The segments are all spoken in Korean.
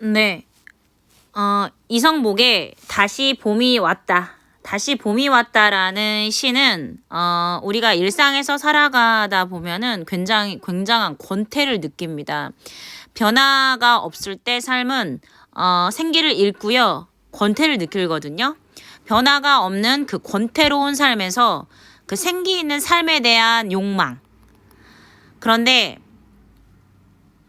네. 어, 이성복의 다시 봄이 왔다. 다시 봄이 왔다라는 시는 어, 우리가 일상에서 살아가다 보면은 굉장히 굉장한 권태를 느낍니다. 변화가 없을 때 삶은 어, 생기를 잃고요. 권태를 느끼거든요. 변화가 없는 그 권태로운 삶에서 그 생기 있는 삶에 대한 욕망. 그런데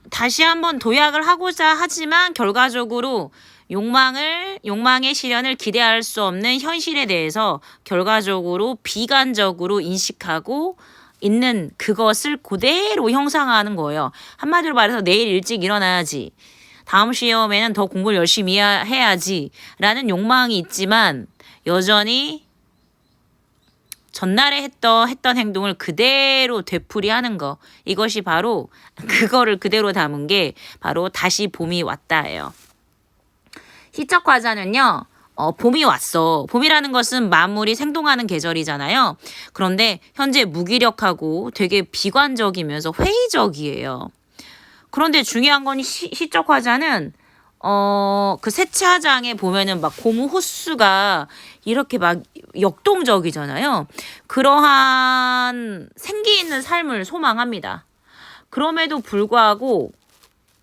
다시 한번 도약을 하고자 하지만 결과적으로 욕망을 욕망의 실현을 기대할 수 없는 현실에 대해서 결과적으로 비관적으로 인식하고 있는 그것을 그대로 형상화하는 거예요. 한마디로 말해서 내일 일찍 일어나야지. 다음 시험에는 더 공부를 열심히 해야- 해야지. 라는 욕망이 있지만 여전히 전날에 했던, 했던 행동을 그대로 되풀이하는 거. 이것이 바로 그거를 그대로 담은 게 바로 다시 봄이 왔다예요. 시적 과자는요. 어, 봄이 왔어. 봄이라는 것은 만물이 생동하는 계절이잖아요. 그런데 현재 무기력하고 되게 비관적이면서 회의적이에요. 그런데 중요한 건 시, 시적 화자는 어, 그 세차장에 보면은 막 고무 호수가 이렇게 막 역동적이잖아요. 그러한 생기 있는 삶을 소망합니다. 그럼에도 불구하고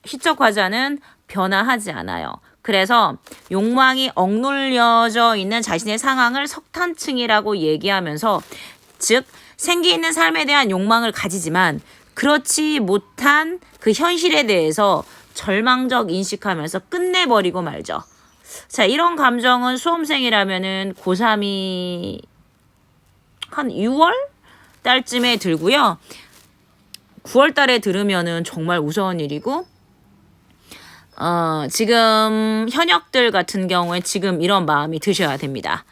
시적 화자는 변화하지 않아요. 그래서 욕망이 억눌려져 있는 자신의 상황을 석탄층이라고 얘기하면서 즉 생기 있는 삶에 대한 욕망을 가지지만 그렇지 못한 그 현실에 대해서 절망적 인식하면서 끝내버리고 말죠. 자, 이런 감정은 수험생이라면은 고3이 한 6월 달쯤에 들고요. 9월 달에 들으면은 정말 무서운 일이고 어, 지금 현역들 같은 경우에 지금 이런 마음이 드셔야 됩니다.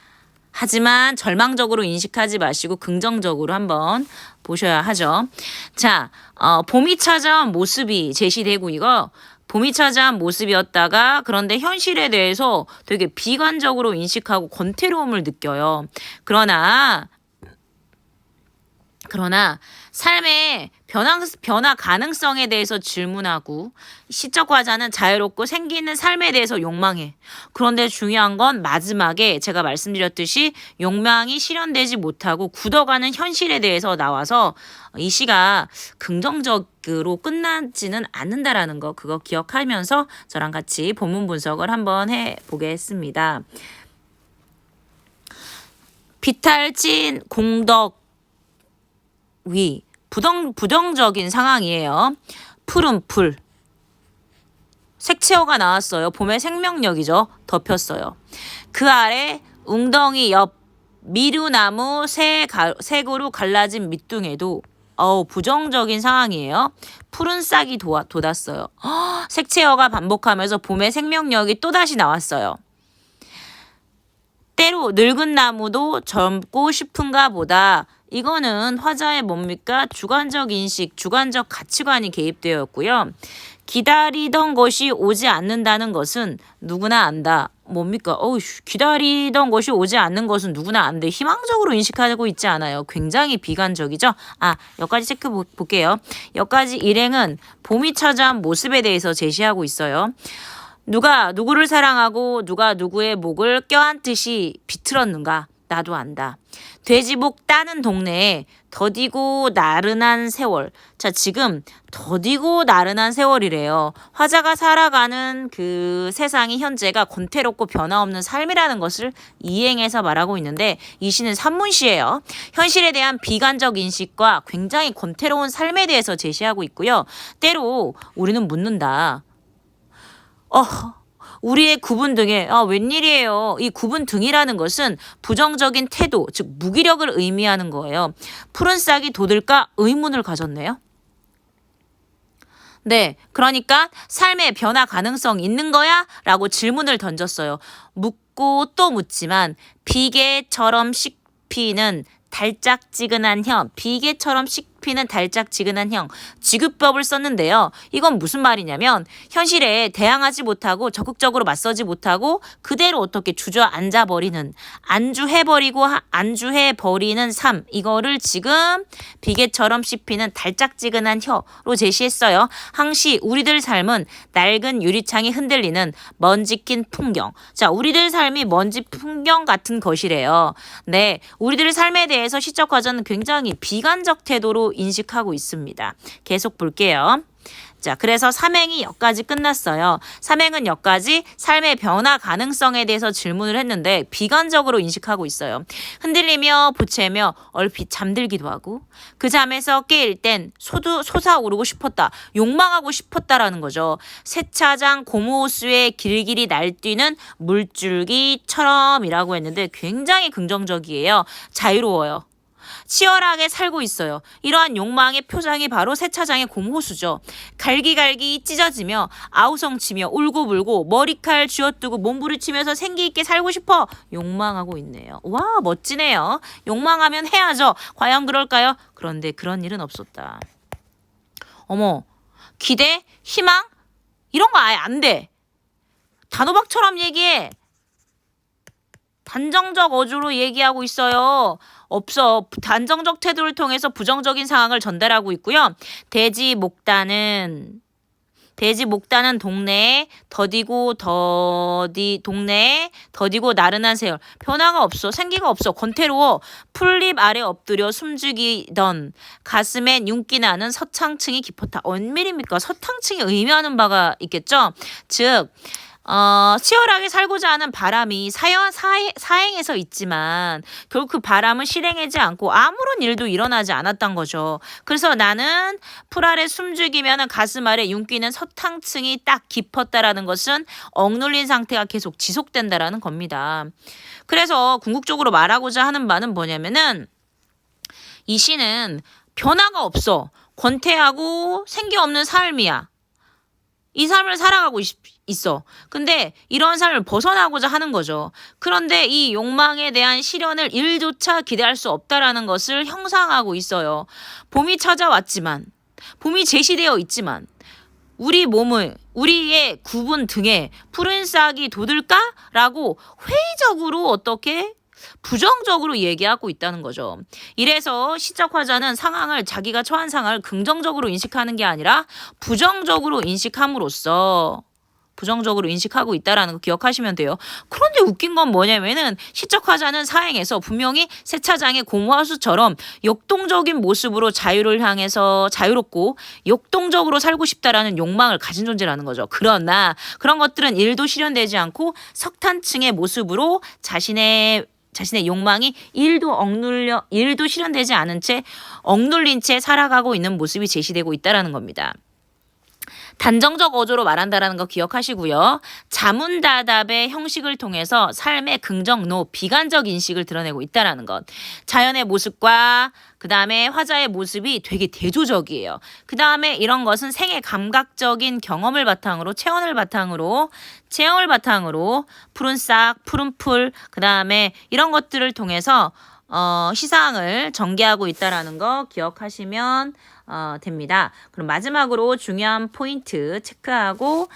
하지만 절망적으로 인식하지 마시고 긍정적으로 한번 보셔야 하죠. 자, 어, 봄이 찾아온 모습이 제시되고 이거 봄이 찾아온 모습이었다가 그런데 현실에 대해서 되게 비관적으로 인식하고 권태로움을 느껴요. 그러나 그러나 삶의 변화, 변화 가능성에 대해서 질문하고 시적 과자는 자유롭고 생기 있는 삶에 대해서 욕망해. 그런데 중요한 건 마지막에 제가 말씀드렸듯이 욕망이 실현되지 못하고 굳어가는 현실에 대해서 나와서 이 시가 긍정적으로 끝나지는 않는다라는 거 그거 기억하면서 저랑 같이 본문 분석을 한번 해 보겠습니다. 비탈진 공덕 위 부정 부정적인 상황이에요. 푸른 풀 색채어가 나왔어요. 봄의 생명력이죠. 덮였어요. 그 아래 웅덩이 옆 미루나무 새 가, 색으로 갈라진 밑둥에도 어우 부정적인 상황이에요. 푸른 싹이 도와, 돋았어요. 허, 색채어가 반복하면서 봄의 생명력이 또다시 나왔어요. 때로 늙은 나무도 젊고 싶은가 보다. 이거는 화자의 뭡니까? 주관적 인식, 주관적 가치관이 개입되었고요. 기다리던 것이 오지 않는다는 것은 누구나 안다. 뭡니까? 어우, 기다리던 것이 오지 않는 것은 누구나 안돼. 희망적으로 인식하고 있지 않아요. 굉장히 비관적이죠? 아, 여기까지 체크 보- 볼게요. 여기까지 일행은 봄이 찾아온 모습에 대해서 제시하고 있어요. 누가 누구를 사랑하고 누가 누구의 목을 껴안듯이 비틀었는가? 나도 안다. 돼지복 따는 동네에 더디고 나른한 세월. 자, 지금 더디고 나른한 세월이래요. 화자가 살아가는 그 세상이 현재가 권태롭고 변화없는 삶이라는 것을 이행해서 말하고 있는데 이 시는 산문시예요. 현실에 대한 비관적 인식과 굉장히 권태로운 삶에 대해서 제시하고 있고요. 때로 우리는 묻는다. 어, 우리의 구분 등에 아, 웬일이에요. 이 구분 등이라는 것은 부정적인 태도, 즉 무기력을 의미하는 거예요. 푸른 싹이 돋을까 의문을 가졌네요. 네, 그러니까 삶의 변화 가능성 있는 거야? 라고 질문을 던졌어요. 묻고 또 묻지만 비계처럼 씹히는 달짝지근한 혀, 비계처럼 씹 씹히는 달짝지근한 형 지급법을 썼는데요. 이건 무슨 말이냐면 현실에 대항하지 못하고 적극적으로 맞서지 못하고 그대로 어떻게 주저앉아 버리는 안주해 버리고 안주해 버리는 삶 이거를 지금 비계처럼 씹히는 달짝지근한 혀로 제시했어요. 항시 우리들 삶은 낡은 유리창이 흔들리는 먼지 낀 풍경. 자, 우리들 삶이 먼지 풍경 같은 것이래요. 네, 우리들 삶에 대해서 시적 과자는 굉장히 비관적 태도로 인식하고 있습니다. 계속 볼게요. 자, 그래서 삼행이 여기까지 끝났어요. 삼행은 여기까지 삶의 변화 가능성에 대해서 질문을 했는데 비관적으로 인식하고 있어요. 흔들리며 보채며 얼핏 잠들기도 하고 그 잠에서 깨일 땐 소두, 솟아오르고 싶었다. 욕망하고 싶었다라는 거죠. 세차장 고무호수에 길길이 날뛰는 물줄기처럼이라고 했는데 굉장히 긍정적이에요. 자유로워요. 치열하게 살고 있어요. 이러한 욕망의 표장이 바로 세차장의 고무호수죠. 갈기갈기 찢어지며 아우성치며 울고불고 머리칼 쥐어뜨고 몸부리치면서 생기있게 살고 싶어 욕망하고 있네요. 와 멋지네요. 욕망하면 해야죠. 과연 그럴까요? 그런데 그런 일은 없었다. 어머 기대 희망 이런 거 아예 안 돼. 단호박처럼 얘기해. 단정적 어조로 얘기하고 있어요. 없어. 단정적 태도를 통해서 부정적인 상황을 전달하고 있고요. 돼지 목단은 돼지 목단은 동네에 더디고 더디 동네에 더디고 나른한 세월. 변화가 없어. 생기가 없어. 권태로워. 풀잎 아래 엎드려 숨죽이던 가슴에 윤기 나는 서창층이 깊었다. 언밀입니까? 서창층이 의미하는 바가 있겠죠? 즉 어, 치열하게 살고자 하는 바람이 사연, 사해, 사행에서 있지만 결국 그 바람은 실행하지 않고 아무런 일도 일어나지 않았던 거죠. 그래서 나는 풀 아래 숨죽이면 가슴 아래 윤기는 서탕층이 딱 깊었다라는 것은 억눌린 상태가 계속 지속된다라는 겁니다. 그래서 궁극적으로 말하고자 하는 바는 뭐냐면은 이 시는 변화가 없어. 권태하고 생기 없는 삶이야. 이 삶을 살아가고 있, 있어. 근데 이런 삶을 벗어나고자 하는 거죠. 그런데 이 욕망에 대한 실현을 일조차 기대할 수 없다라는 것을 형상하고 있어요. 봄이 찾아왔지만, 봄이 제시되어 있지만, 우리 몸을 우리의 구분 등에 푸른 싹이 돋을까 라고 회의적으로 어떻게 부정적으로 얘기하고 있다는 거죠. 이래서 시적 화자는 상황을 자기가 처한 상황을 긍정적으로 인식하는 게 아니라 부정적으로 인식함으로써 부정적으로 인식하고 있다라는 거 기억하시면 돼요. 그런데 웃긴 건 뭐냐면은 시적 화자는 사행에서 분명히 세차장의 고무하수처럼 역동적인 모습으로 자유를 향해서 자유롭고 역동적으로 살고 싶다라는 욕망을 가진 존재라는 거죠. 그러나 그런 것들은 일도 실현되지 않고 석탄층의 모습으로 자신의 자신의 욕망이 일도 억눌려 일도 실현되지 않은 채 억눌린 채 살아가고 있는 모습이 제시되고 있다라는 겁니다. 단정적 어조로 말한다라는 거 기억하시고요. 자문다답의 형식을 통해서 삶의 긍정노, 비관적 인식을 드러내고 있다라는 것. 자연의 모습과 그 다음에 화자의 모습이 되게 대조적이에요. 그 다음에 이런 것은 생의 감각적인 경험을 바탕으로, 체험을 바탕으로, 체험을 바탕으로, 푸른 싹, 푸른 풀, 그 다음에 이런 것들을 통해서 어, 시상을 전개하고 있다라는 거 기억하시면 어, 됩니다. 그럼 마지막으로 중요한 포인트 체크하고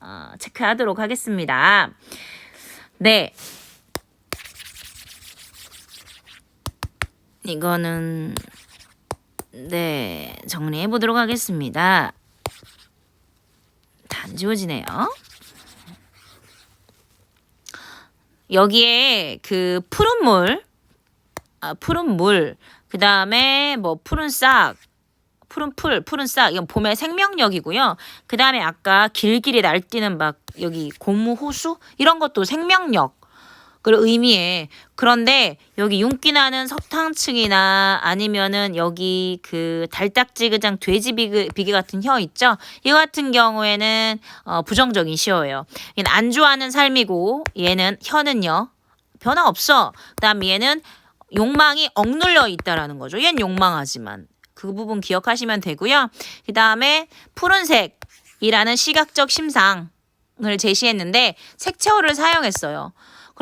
어, 체크하도록 하겠습니다. 네. 이거는 네 정리해 보도록 하겠습니다. 다 안 지워지네요. 여기에 그 푸른 물, 아, 푸른 물, 그 다음에 뭐 푸른 싹, 푸른 풀, 푸른 싹, 이건 봄의 생명력이고요. 그 다음에 아까 길길이 날뛰는 막 여기 고무 호수 이런 것도 생명력. 그 의미에 그런데 여기 윤기 나는 석탄층이나 아니면은 여기 그 달딱지그장 돼지 비계, 비계 같은 혀 있죠? 이 같은 경우에는 어, 부정적인 시어예요. 얘는 안주하는 삶이고 얘는 혀는요 변화 없어. 그다음 얘는 욕망이 억눌려 있다라는 거죠. 얘는 욕망하지만 그 부분 기억하시면 되고요. 그 다음에 푸른색이라는 시각적 심상을 제시했는데 색채어를 사용했어요.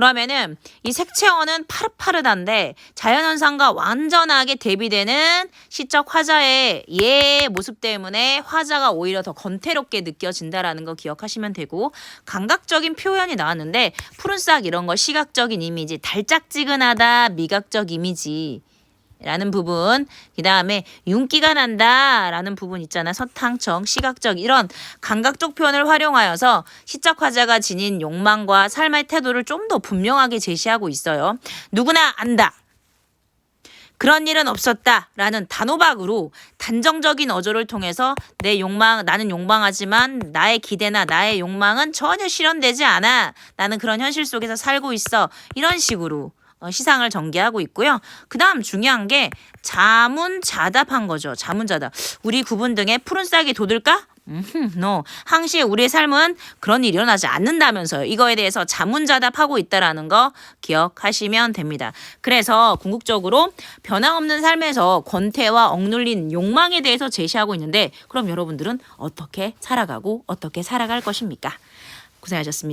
그러면은 이 색채원은 파릇파릇한데 자연현상과 완전하게 대비되는 시적 화자의 얘 모습 때문에 화자가 오히려 더 건태롭게 느껴진다라는 거 기억하시면 되고 감각적인 표현이 나왔는데 푸른싹 이런 거 시각적인 이미지 달짝지근하다 미각적 이미지 라는 부분, 그 다음에 윤기가 난다 라는 부분 있잖아. 서탕청, 시각적, 이런 감각적 표현을 활용하여서 시적 화자가 지닌 욕망과 삶의 태도를 좀 더 분명하게 제시하고 있어요. 누구나 안다. 그런 일은 없었다. 라는 단호박으로 단정적인 어조를 통해서 내 욕망, 나는 욕망하지만 나의 기대나 나의 욕망은 전혀 실현되지 않아. 나는 그런 현실 속에서 살고 있어. 이런 식으로 어, 시상을 전개하고 있고요. 그 다음 중요한 게 자문자답한 거죠. 자문자답. 우리 구분 등에 푸른 싹이 돋을까? 음흠, no. 항시 우리의 삶은 그런 일이 일어나지 않는다면서요. 이거에 대해서 자문자답하고 있다라는 거 기억하시면 됩니다. 그래서 궁극적으로 변함없는 삶에서 권태와 억눌린 욕망에 대해서 제시하고 있는데 그럼 여러분들은 어떻게 살아가고 어떻게 살아갈 것입니까? 고생하셨습니다.